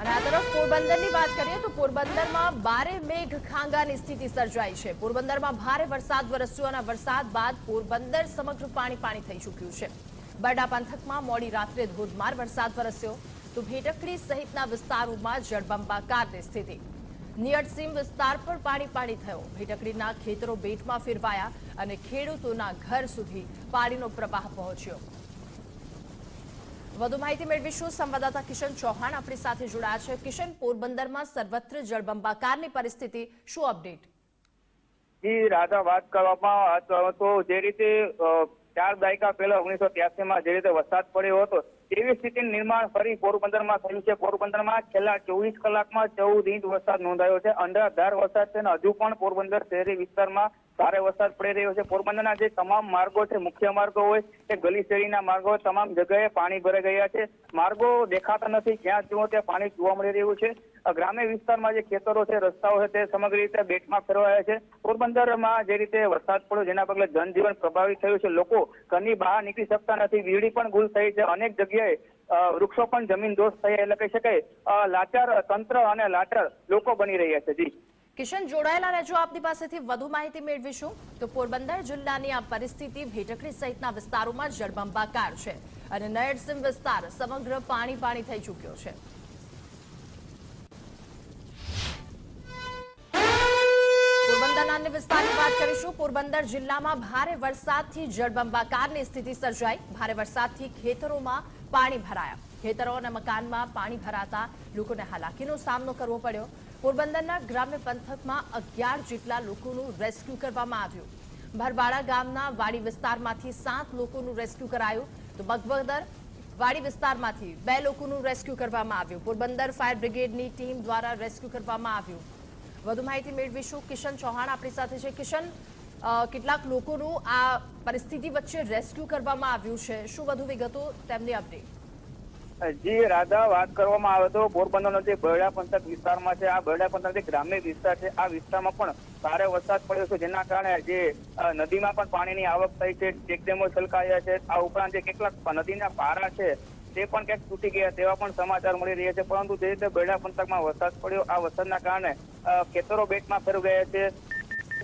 અને આ તરફ પોરબંદરની વાત કરીએ તો પોરબંદરમાં ભારે મેઘ સ્થિતિ સર્જાઈ છે. પોરબંદરમાં ભારે વરસાદ વરસ્યો અને વરસાદ બાદ પોરબંદર સમગ્ર પાણી થઈ ચૂક્યું છે. બરડા પંથકમાં મોડી રાત્રે ધોધમાર વરસાદ વરસ્યો તો ભેટકડી સહિતના વિસ્તારોમાં જળબંબાકારની સ્થિતિ. નિયટસીમ વિસ્તાર પર પાણી પાણી થયો. ભેટકડીના ખેતરો બેટમાં ફેરવાયા અને ખેડૂતોના ઘર સુધી પાણીનો પ્રવાહ પહોંચ્યો. વધુ માહિતી મેળવીશું. સંવાદદાતા કિશન ચૌહાણ આપણી સાથે જોડાયા છે. કિશન, પોરબંદરમાં સર્વત્ર જળબંબાકારની પરિસ્થિતિ શું અપડેટ? રાધા વાત કરવામાં તો જે રીતે ચાર દાયકા પહેલા ઓગણીસો ત્યાસીમાં જે રીતે વરસાદ પડ્યો હતો તેવી સ્થિતિનું નિર્માણ ફરી પોરબંદરમાં થયું છે. પોરબંદરમાં છેલ્લા ચોવીસ કલાકમાં ચૌદ ઇંચ વરસાદ નોંધાયો છે. અંધારધાર વરસાદ છે અને હજુ પણ પોરબંદર શહેરી વિસ્તારમાં ભારે વરસાદ પડી રહ્યો છે. પોરબંદરના જે તમામ માર્ગો છે, મુખ્ય માર્ગો હોય કે ગલી શેરીના માર્ગો તમામ જગ્યાએ પાણી ભરાઈ ગયા છે. માર્ગો દેખાતા નથી. જ્યાં જુઓ ત્યાં પાણી જોવા મળી રહ્યું છે. ગ્રામ્ય વિસ્તારમાં જે ખેતરો છે, રસ્તાઓ છે, તે સમગ્ર રીતે બેટમાં ફેરવાયા છે. પોરબંદરમાં જે રીતે વરસાદ પડ્યો, જેના પગલે જનજીવન પ્રભાવિત થયું છે. લોકો ઘરની બહાર નીકળી શકતા નથી. વીજળી પણ ગુલ થઈ છે. અનેક જગ્યાએ અ, વૃક્ષો પણ જમીન દોષ થયા એટલે કહી શકાય લાચાર તંત્ર અને લાચાર લોકો બની રહ્યા છે. જી. કિશન જોડાયેલા રહેજો આપની પાસેથી વધુ માહિતી મેળવીશું. તો પોરબંદર જિલ્લાની આ પરિસ્થિતિ ભેટકડી સહિતના વિસ્તારોમાં જળબંબાકાર છે અને નયડસિમ વિસ્તાર સમગ્ર પાણી પાણી થઈ ચૂક્યો છે. વાત કરીશું. પોરબંદર જિલ્લામાં ભારે વરસાદથી જળબંબાકારની સ્થિતિ સર્જાઈ. ભારે વરસાદથી ખેતરોમાં પાણી ભરાયા. ખેતરો અને મકાનમાં પાણી ભરાતા લોકોને હાલાકીનો સામનો કરવો પડ્યો. પોરબંદરના ગ્રામ્ય પંથકમાં અગિયાર જેટલા લોકોનું રેસ્ક્યુ કરવામાં આવ્યું. ભરવાડા ગામના વાડી વિસ્તારમાંથી સાત લોકોનું રેસ્ક્યુ કરાયું. તો બગવદર વાડી વિસ્તારમાંથી બે લોકોનું રેસ્ક્યુ કરવામાં આવ્યું. પોરબંદર ફાયર બ્રિગેડની ટીમ દ્વારા રેસ્ક્યુ કરવામાં આવ્યું. વધુ માહિતી મેળવીશું કિશન ચૌહાણ આપણી સાથે છે. કિશન કેટલાક લોકોનું આ પરિસ્થિતિ વચ્ચે રેસ્ક્યુ કરવામાં આવ્યું છે. શું વધુ વિગતો તેમની અપડેટ જી, રાધા, વાત કરવામાં આવે તો પોરબંદરનો જે બરડા પંથક વિસ્તારમાં છે. આ બરડા પંથક જે ગ્રામ્ય વિસ્તાર છે, આ વિસ્તારમાં પણ ભારે વરસાદ પડ્યો છે, જેના કારણે જે નદીમાં પણ પાણીની આવક થઈ છે. ચેકડેમો છલકાયા છે. આ ઉપરાંત જે કેટલાક નદીના પારા છે, તે પણ ક્યાંક તૂટી ગયા તેવા પણ સમાચાર મળી રહ્યા છે. પરંતુ જે રીતે બરડા પંથકમાં વરસાદ પડ્યો, આ વરસાદના કારણે ખેતરો બેટમાં ફેરવાઈ ગયા છે.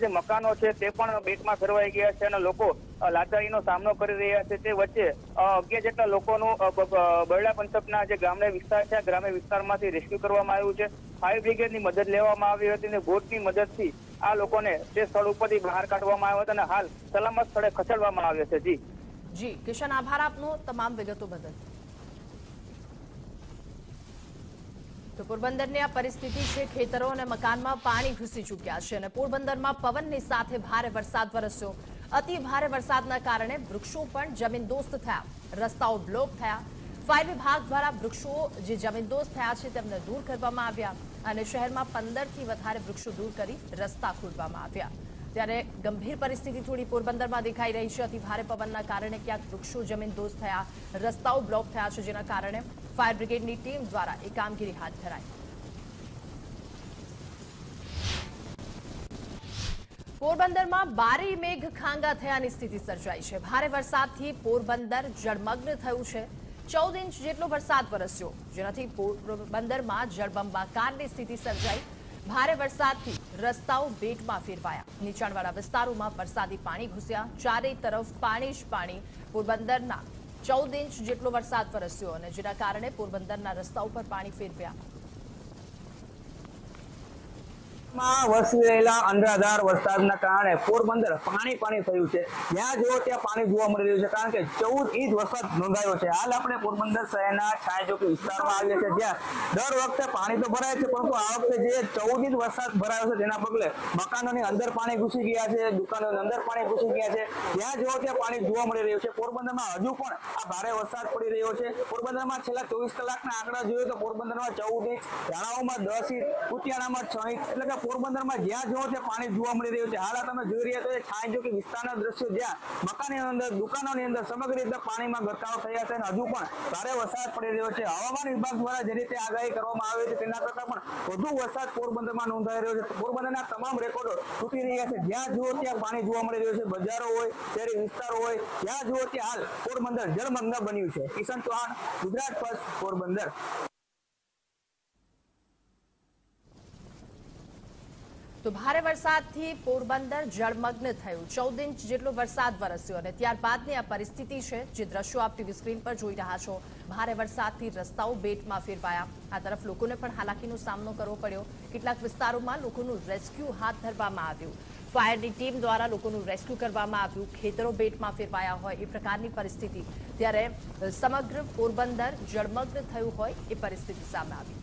જે મકાનો છે તે પણ બેટમાં ફેરવાઈ ગયા છે અને લોકો લાચારીનો સામનો કરી રહ્યા છે. તે વચ્ચે અગિયાર જેટલા લોકોનું બરડા પંથકના જે ગ્રામ્ય વિસ્તાર છે ગ્રામ્ય વિસ્તારમાંથી રેસ્ક્યુ કરવામાં આવ્યું છે. ફાયર બ્રિગેડની મદદ લેવામાં આવી હતી અને બોટની મદદથી આ લોકોને તે સ્થળ ઉપરથી બહાર કાઢવામાં આવ્યા હતા અને હાલ સલામત સ્થળે ખસેડવામાં આવ્યા છે. જી. જી, કિશન, આભાર આપનો તમામ વિગતો બદલ. તો પોરબંદરની આ પરિસ્થિતિ છે, ખેતરો અને મકાનમાં પાણી ઘૂસી ચૂક્યા છે અને પોરબંદરમાં પવનની સાથે ભારે વરસાદ વરસ્યો. અતિ ભારે વરસાદના કારણે વૃક્ષો પણ જમીનદોસ્ત થયા. રસ્તાઓ બ્લોક થયા. ફાયર વિભાગ દ્વારા વૃક્ષો જે જમીનદોસ્ત થયા છે, તેમને દૂર કરવામાં આવ્યા અને શહેરમાં પંદરથી વધારે વૃક્ષો દૂર કરી રસ્તા ખોલવામાં આવ્યા. ત્યારે ગંભીર પરિસ્થિતિ થોડી પોરબંદરમાં દેખાઈ રહી છે. અતિ ભારે પવનના કારણે ક્યાંક વૃક્ષો જમીનદોસ્ત થયા, રસ્તાઓ બ્લોક થયા છે, જેના કારણે ફાયર બ્રિગેડની ટીમ દ્વારા એ કામગીરી હાથ ધરાઈ પોરબંદરમાં બારી મેઘ ખાંગા થયાની સ્થિતિ સર્જાઈ છે ભારે વરસાદથી પોરબંદર જળમગ્ન થયું છે ચૌદ ઇંચ જેટલો વરસાદ વરસ્યો જેનાથી પોરબંદરમાં જળબંબાકારની સ્થિતિ સર્જાઈ ભારે વરસાદથી રસ્તાઓ બેટમાં ફેરવાયા નીચાણવાળા વિસ્તારોમાં વરસાદી પાણી ઘૂસ્યા। ચારેય તરફ પાણી જ પાણી પોરબંદરના ચૌદ ઇંચ જેટલો વરસાદ વરસ્યો અને જેના કારણે પોરબંદરના રસ્તા ઉપર પાણી ફેરવ્યા. માં વરસી રહેલા અંધાધાર વરસાદના કારણે પોરબંદર પાણી પાણી થયું છે. જ્યાં જુઓ ત્યાં પાણી જોવા મળી રહ્યું છે. કારણ કે ચૌદ ઇંચ વરસાદ નોંધાયો છે. હાલ આપણે પોરબંદર શહેરના છાયચોકી વિસ્તારમાં આવીએ છીએ. જ્યાં દર વખતે પાણી તો ભરાય છે, પરંતુ આ વખતે જે ચૌદ ઇંચ વરસાદ ભરાયો છે, તેના પગલે મકાનોની અંદર પાણી ઘૂસી ગયા છે, દુકાનોની અંદર પાણી ઘૂસી ગયા છે. જ્યાં જુઓ ત્યાં પાણી જોવા મળી રહ્યું છે. પોરબંદરમાં હજુ પણ આ ભારે વરસાદ પડી રહ્યો છે. પોરબંદરમાં છેલ્લા ચોવીસ કલાકના આંકડા જોઈએ તો પોરબંદરમાં ચૌદ ઇંચ રાણાઓમાં દસ ઇંચ કુતિયાણામાં છ ઇંચ, એટલે કે પોરબંદરમાં જ્યાં જોવો છે પાણી જોવા મળી રહ્યું છે. હાલ તમે જોઈ રહ્યા છો, એ કે વિસ્તારના દ્રશ્યો જ્યાં મકાનની અંદર, દુકાનોની અંદર સમગ્ર રીતે પાણીમાં ગરકાવ થયા છે અને હજુ પણ ભારે વરસાદ પડી રહ્યો છે. હવામાન વિભાગ દ્વારા જે રીતે આગાહી કરવામાં આવી છે, તેના કરતાં પણ વધુ વરસાદ પોરબંદરમાં નોંધાઈ રહ્યો છે. પોરબંદરના તમામ રેકોર્ડો તૂટી રહ્યા છે. જ્યાં જુઓ ત્યાં પાણી જોવા મળી રહ્યું છે. બજારો હોય, શહેરી વિસ્તારો હોય, જ્યાં જુઓ ત્યાં હાલ પોરબંદર જળમગ્ન બન્યું છે. કિશન ચૌહાણ, ગુજરાત ફર્સ્ટ પોરબંદર. તો ભારે વરસાદથી પોરબંદર જળમગ્ન થયું. ચૌદ ઇંચ જેટલો વરસાદ વરસ્યો અને ત્યારબાદની આ પરિસ્થિતિ છે જે દ્રશ્યો આપ ટીવી સ્ક્રીન પર જોઈ રહ્યા છો. ભારે વરસાદથી રસ્તાઓ બેટમાં ફેરવાયા. આ તરફ લોકોને પણ હાલાકીનો સામનો કરવો પડ્યો. કેટલાક વિસ્તારોમાં લોકોનું રેસ્ક્યુ હાથ ધરવામાં આવ્યું. ફાયરની ટીમ દ્વારા લોકોનું રેસ્ક્યુ કરવામાં આવ્યું. ખેતરો બેટમાં ફેરવાયા હોય એ પ્રકારની પરિસ્થિતિ. ત્યારે સમગ્ર પોરબંદર જળમગ્ન થયું હોય એ પરિસ્થિતિ સામે આવી.